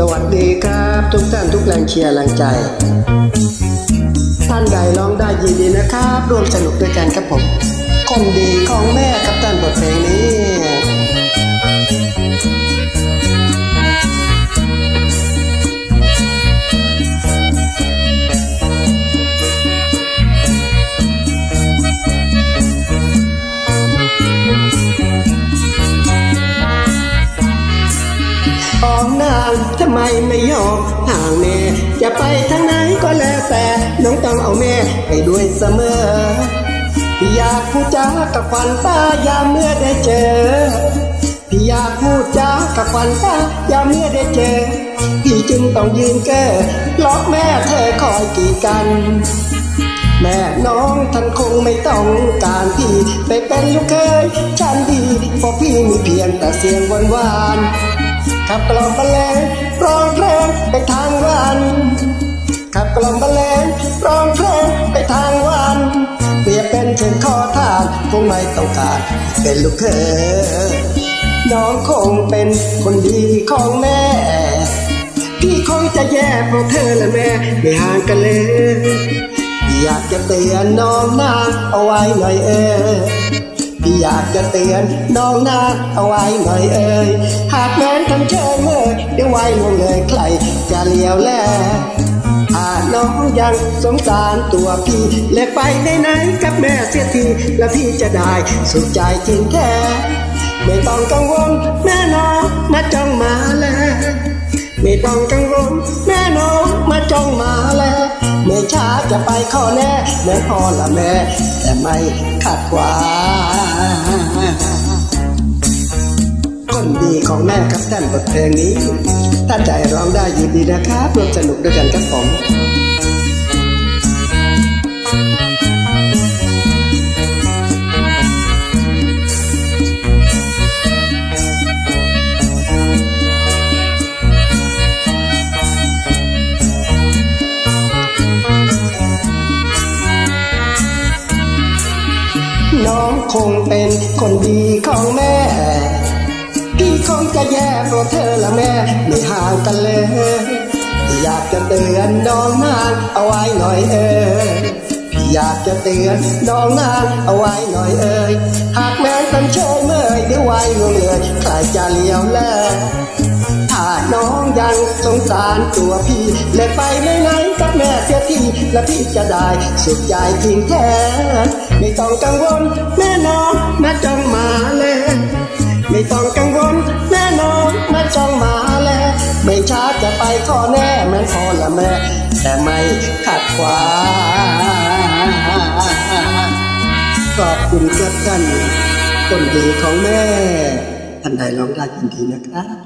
สวัสดีครับ ทุกท่านทุกแรงเชียร์แรงใจ ท่านใดร้องได้ยินดีนะครับ ร่วมสนุกด้วยกันครับผม คนดีของแม่ครับท่านบทเพลงนี้างทำไมไม่ยอมห่างแม่จะไปทางไหนก็แล้วแต่น้องต้องเอาแม่ไปด้วยเสมอ พี่อยากพูดจากับควันตายามเมื่อได้เจอ พี่อยากพูดจากับควันตายามเมื่อได้เจอ พี่จึงต้องยืนเก้อล็อกแม่เธอคอยกีดกันแม่น้องท่านคงไม่ต้องการพี่ไปเป็นลูกเคยฉันดีเพราะพี่มีเพียงแต่เสียงหวานหวาน ขับกล่อมบรรเลงร้องเพลงไปทางวันขับกล่อมบรรเลงร้องเพลงไปทางวันเปรียบเป็นเช่นขอทานคงไม่ต้องการเป็นลูกเคยน้องคงเป็นคนดีของแม่พี่คงจะแย่เพราะเธอและแม่ไม่ห่างกันเลยอยากจะเตือนน้องนางเอาไว้หน่อยเอ้ย พี่อยากจะเตือนน้องนาเอาไว้หน่อยเอ้ยหากแม้นทำเชยเมื่อเดี๋ยวไว้ลงเลยใครจะเลี้ยวแลถ้าน้องยังสงสารตัวพี่เล็กไปไหนๆกับแม่เสียทีแล้วพี่จะได้สุขใจจริงแท้ไม่ต้องกังวลแม่น้องมาจ้องมาแล้วไม่ต้องกังวลแม่น้องมาจ้องมาแล้ว ไม่ช้าจะไปข้อแน่แม่พ่อละแม่ แต่ไม่ขัดขวางคนดีของแม่ครับแต้มบทเพลงนี้ ถ้าใจร้องได้ยินดีนะครับร่วมสนุกด้วยกันครับผม คงเป็นคนดีของแม่ พี่คงจะแย่เพราะเธอและแม่ไม่ห่างกันเลย อยากจะเตือนน้องนางเอาไว้หน่อยเอ่ยพี่อยากจะเตือนน้องนางเอาไว้หน่อยเอ่ยหากแม้นเป็นเช เมื่อยเดี๋ยวไว้ลงเลยใครจะเลี้ยวแลถ้าน้องยังสงสารตัวพี่เลยไปไหนๆกับแม่เสียทีและพี่จะได้สุขใจจริงแท้ไม่ต้องกังวลแม่น้องมาจ้องมาแล้วไม่ต้องกังวลแม่น้องมาจ้องมาแล้วไม่ช้าจะไปขอแน่แม่พอละแม่ แต่ไม่ขัดขวางขอบคุณครับท่าน คนดีของแม่ท่านใดร้องได้ยินดีนะครับ